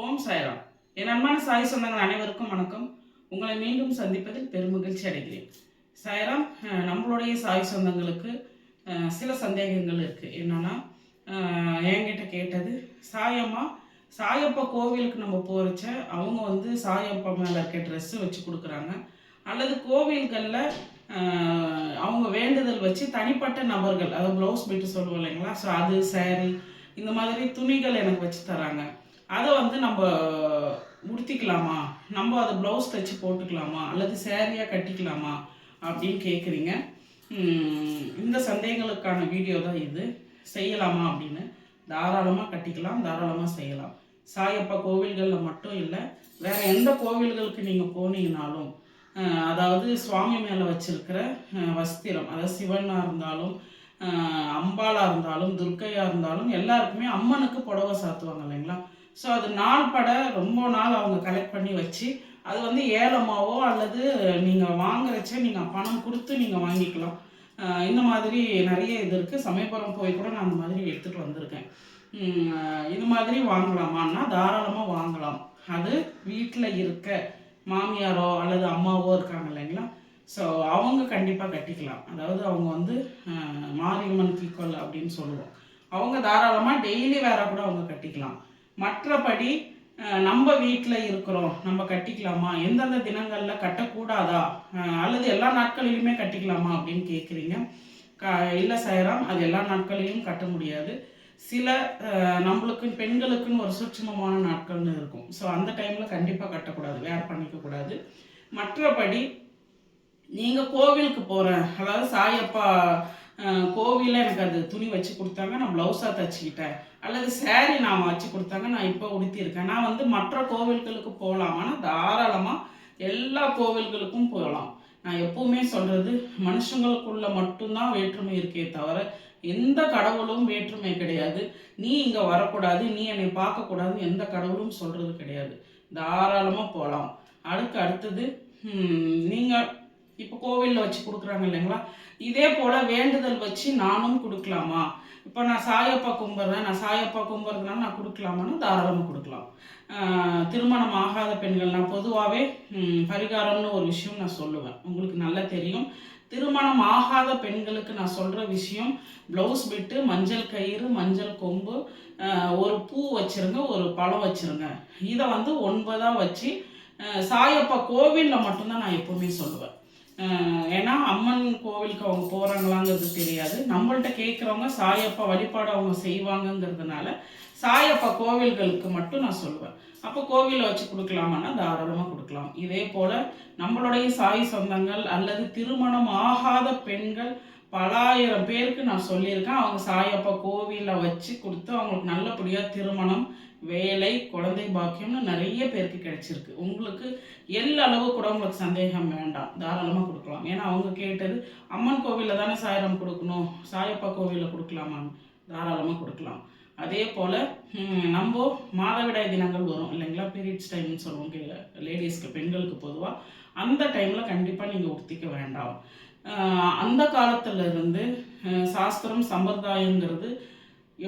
ஓம் சாய்ராம். என் அன்பான சாய் சொந்தங்கள் அனைவருக்கும் வணக்கம். உங்களை மீண்டும் சந்திப்பதில் பெருமகிழ்ச்சி அடைகிறேன். சாய்ராம் நம்மளுடைய சாய் சொந்தங்களுக்கு சில சந்தேகங்கள் இருக்குது என்னன்னா என்கிட்ட கேட்டது சாயம்மா சாயப்பா கோவிலுக்கு நம்ம போகிறச்ச அவங்க வந்து சாயப்பா மேலே இருக்க ட்ரெஸ்ஸு வச்சு கொடுக்குறாங்க. அல்லது கோவில்களில் அவங்க வேண்டுதல் வச்சு தனிப்பட்ட நபர்கள் அதாவது ப்ளவுஸ் பிட்டு சொல்லுவோம் இல்லைங்களா? ஸோ அது saree இந்த மாதிரி துணிகள் எனக்கு வச்சு தராங்க. அதை வந்து நம்ம உடுத்திக்கலாமா? நம்ம அதை ப்ளவுஸ் தைச்சு போட்டுக்கலாமா? அல்லது சேரீயாக கட்டிக்கலாமா? அப்படின்னு கேட்குறீங்க இந்த சந்தேகங்களுக்கான வீடியோ தான் இது. செய்யலாமா அப்படின்னு? தாராளமாக கட்டிக்கலாம் தாராளமாக செய்யலாம். சாயப்பா கோவில்களில் மட்டும் இல்லை வேறு எந்த கோவில்களுக்கு நீங்கள் போனீங்கனாலும் அதாவது சுவாமி மேலே வச்சிருக்கிற வஸ்திரம் அதாவது சிவனாக இருந்தாலும் அம்பாலாக இருந்தாலும் துர்க்கையாக இருந்தாலும் எல்லாருக்குமே அம்மனுக்கு புடவை சாத்துவாங்க இல்லைங்களா? ஸோ அது நாள் பட ரொம்ப நாள் அவங்க கலெக்ட் பண்ணி வச்சு அது வந்து ஏலமாவோ அல்லது நீங்கள் வாங்குறச்ச நீங்கள் பணம் கொடுத்து நீங்கள் வாங்கிக்கலாம். இந்த மாதிரி நிறைய இது இருக்குது சமயபுரம் போய் கூட நான் அந்த மாதிரி எடுத்துகிட்டு வந்திருக்கேன். இது மாதிரி வாங்கலாமான்னா தாராளமாக வாங்கலாம். அது வீட்டில் இருக்க மாமியாரோ அல்லது அம்மாவோ இருக்காங்க இல்லைங்களா? ஸோ அவங்க கண்டிப்பாக கட்டிக்கலாம். அதாவது அவங்க வந்து மாரியம்மன் ஈக்குவல் அப்படின்னு சொல்லுவோம். அவங்க தாராளமாக டெய்லி வேற கூட அவங்க கட்டிக்கலாம். மற்றபடி நம்ம வீட்டில் இருக்கிறோம் நம்ம கட்டிக்கலாமா? எந்தெந்த தினங்களில் கட்டக்கூடாதா? அல்லது எல்லா நாட்களிலுமே கட்டிக்கலாமா அப்படின்னு கேட்குறீங்க க இல்லை சைராம் அது எல்லா நாட்களிலும் கட்ட முடியாது. சில நம்மளுக்கு பெண்களுக்குன்னு ஒரு சூட்சமமான நாட்கள்னு இருக்கும். ஸோ அந்த டைமில் கண்டிப்பாக கட்டக்கூடாது வேர் பண்ணிக்கக்கூடாது மற்றபடி நீங்கள் கோவிலுக்கு போகிறேன் அதாவது சாயப்பா கோவிலில் எனக்கு அந்த துணி வச்சு கொடுத்தாங்க. நான் ப்ளவுஸாக தச்சுக்கிட்டேன். அல்லது சேரீ நான் வச்சு கொடுத்தாங்க. நான் இப்போ உடுத்தியிருக்கேன். நான் வந்து மற்ற கோவில்களுக்கு போகலாம். ஆனால் தாராளமாக எல்லா கோவில்களுக்கும் போகலாம். நான் எப்பவுமே சொல்கிறது மனுஷங்களுக்குள்ள மட்டும்தான் வேற்றுமை இருக்கே தவிர எந்த கடவுளும் வேற்றுமை கிடையாது. நீ இங்கே வரக்கூடாது நீ என்னை பார்க்கக்கூடாது எந்த கடவுளும் சொல்கிறது கிடையாது. தாராளமாக போகலாம். அதுக்கு அடுத்தது நீங்கள் இப்போ கோவிலில் வச்சு கொடுக்குறாங்க இல்லைங்களா? இதே போல் வேண்டுதல் வச்சு நானும் கொடுக்கலாமா? இப்போ நான் சாயப்பா கும்பிட்றேன் நான் சாயப்பா கும்பிட்றதுனால நான் கொடுக்கலாமான்னு தாராளமாக கொடுக்கலாம். திருமணம் ஆகாத பெண்கள் நான் பொதுவாகவே பரிகாரம்னு ஒரு விஷயம் நான் சொல்லுவேன். உங்களுக்கு நல்லா தெரியும். திருமணம் ஆகாத பெண்களுக்கு நான் சொல்கிற விஷயம் ப்ளவுஸ் பிட்டு மஞ்சள் கயிறு மஞ்சள் கொம்பு ஒரு பூ வச்சுருங்க ஒரு பழம் வச்சுருங்க. இதை வந்து ஒன்பதாக வச்சு சாயப்பா கோவிலில் மட்டும்தான் நான் எப்போவுமே சொல்லுவேன். ஏன்னா அம்மன் கோவிலுக்கு அவங்க போகிறாங்களாங்கிறது தெரியாது. நம்மள்ட்ட கேட்குறவங்க சாயப்பா வழிபாடு அவங்க செய்வாங்கங்கிறதுனால சாயப்பா கோவில்களுக்கு மட்டும் நான் சொல்லுவேன். அப்போ கோவிலில் வச்சு கொடுக்கலாமான்னா தாராளமாக கொடுக்கலாம். இதே போல் நம்மளுடைய சாய் சொந்தங்கள் அல்லது திருமணம் ஆகாத பெண்கள் பலாயிரம் பேருக்கு நான் சொல்லியிருக்கேன். அவங்க சாயப்பா கோவிலில் வச்சு கொடுத்து அவங்களுக்கு நல்லபடியாக திருமணம் வேலை குழந்தை பாக்கியம்னு நிறைய பேருக்கு கிடைச்சிருக்கு. உங்களுக்கு எல்லளவு கூட உங்களுக்கு சந்தேகம் வேண்டாம். தாராளமாக கொடுக்கலாம். ஏன்னா அவங்க கேட்டது அம்மன் கோவிலில் தானே சாயரம் கொடுக்கணும் சாயப்பா கோவிலில் கொடுக்கலாமான்னு தாராளமாக கொடுக்கலாம். அதே போல் நம்ம மாதவிடாய் தினங்கள் வரும் இல்லைங்களா? பீரியட்ஸ் டைம்னு சொல்லுவோம். லேடிஸ்க்கு பெண்களுக்கு பொதுவாக அந்த டைமில் கண்டிப்பாக நீங்கள் உடுத்திக்க வேண்டாம். அந்த காலத்துல இருந்து சாஸ்திரம் சம்பிரதாயங்கிறது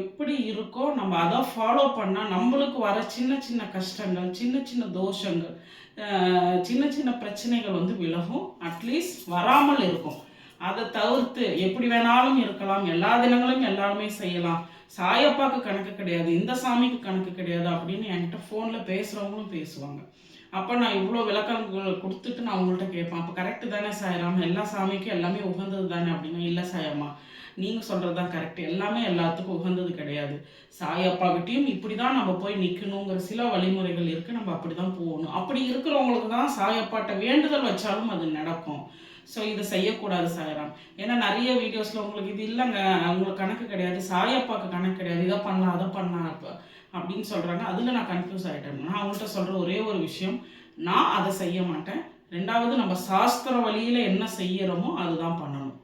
எப்படி இருக்கோ நம்ம அதை ஃபாலோ பண்ணால் நம்மளுக்கு வர சின்ன சின்ன கஷ்டங்கள் சின்ன சின்ன தோஷங்கள் சின்ன சின்ன பிரச்சனைகள் வந்து விலகும். அட்லீஸ்ட் வராமல் இருக்கும். அதை தவிர்த்து எப்படி வேணாலும் இருக்கலாம். எல்லா தினங்களும் எல்லாருமே செய்யலாம். சாயப்பாக்கு கணக்கு கிடையாது. இந்த சாமிக்கு கணக்கு கிடையாது அப்படின்னு என்கிட்ட ஃபோனில் பேசுகிறவங்களும் பேசுவாங்க. அப்போ நான் இவ்வளோ விளக்கங்கள் கொடுத்துட்டு நான் உங்கள்கிட்ட கேட்பேன். அப்போ கரெக்டு தானே சாயராம் எல்லா சாமிக்கும் எல்லாமே உகந்தது தானே அப்படின்னா இல்லை சாயம்மா நீங்கள் சொல்கிறது தான் கரெக்ட் எல்லாமே எல்லாத்துக்கும் உகந்தது கிடையாது. சாயப்பாக்கிட்டையும் இப்படி தான் நம்ம போய் நிற்கணுங்கிற சில வழிமுறைகள் இருக்குது நம்ம அப்படி தான் போகணும். அப்படி இருக்கிறவங்களுக்கு தான் சாயப்பாட்ட வேண்டுதல் வச்சாலும் அது நடக்கும். ஸோ இதை செய்யக்கூடாது சாயராம் ஏன்னா நிறைய வீடியோஸில் உங்களுக்கு இது இல்லைங்க. உங்களுக்கு கணக்கு கிடையாது. சாயப்பாக்கு கணக்கு கிடையாது. இதை பண்ணலாம் அதை பண்ணலாம். அப்போ அப்படின்னு சொல்கிறாங்க அதில் நான் கன்ஃபியூஸ் ஆகிட்டேன் நான் அவங்கள்ட்ட சொல்கிற ஒரே ஒரு விஷயம் நான் அதை செய்ய மாட்டேன். ரெண்டாவது நம்ம சாஸ்திர வழியில் என்ன செய்யறோமோ அதுதான் பண்ணணும்.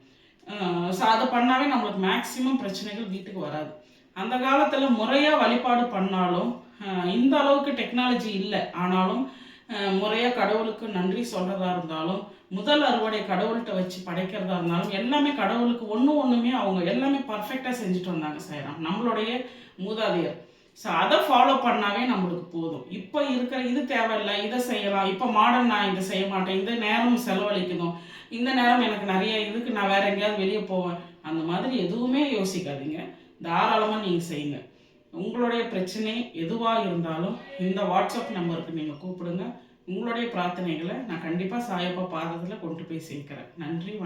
ஸோ அதை பண்ணாவே நம்மளுக்கு மேக்ஸிமம் பிரச்சனைகள் வீட்டுக்கு வராது. அந்த காலத்தில் முறையாக வழிபாடு பண்ணாலும் இந்த அளவுக்கு டெக்னாலஜி இல்லை. ஆனாலும் முறையாக கடவுளுக்கு நன்றி சொல்கிறதா இருந்தாலும் முதல் அறுவடை கடவுள்கிட்ட வச்சு படைக்கிறதா இருந்தாலும் எல்லாமே கடவுளுக்கு ஒன்று ஒன்றுமே அவங்க எல்லாமே பர்ஃபெக்டாக செஞ்சுட்டு வந்தாங்க சாயராம். நம்மளுடைய மூதாதையர். ஸோ அதை ஃபாலோ பண்ணாவே நம்மளுக்கு போதும். இப்போ இருக்கிற இது தேவையில்லை இதை செய்யலாம். இப்போ மாடர்ன் நான் இதை செய்ய மாட்டேன். இந்த நேரம் செலவழிக்கணும். இந்த நேரம் எனக்கு நிறைய இதுக்கு நான் வேற எங்கேயாவது வெளியே போவேன். அந்த மாதிரி எதுவுமே யோசிக்காதீங்க. தாராளமாக நீங்கள் செய்யுங்க. உங்களுடைய பிரச்சனை எதுவாக இருந்தாலும் இந்த வாட்ஸ்அப் நம்பருக்கு நீங்கள் கூப்பிடுங்க. உங்களுடைய பிரார்த்தனைகளை நான் கண்டிப்பாக சாயப்பா பாதத்தில் கொண்டு போய் சேர்க்கிறேன். நன்றி வணக்கம்.